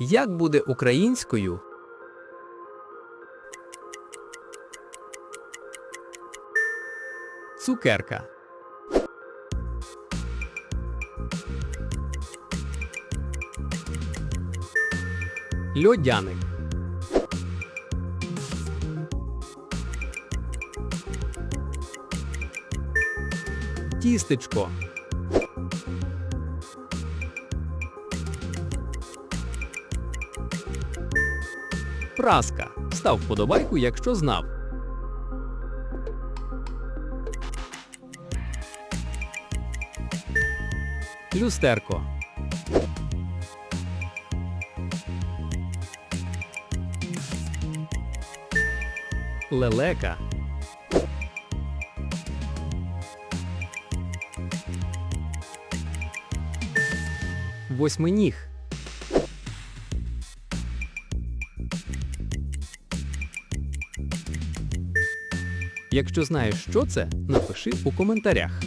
Як буде українською? Цукерка. Льодяник. Тістечко. Праска. Став вподобайку, якщо знав. Люстерко. Лелека. Восьминіг. Якщо знаєш, що це, напиши у коментарях.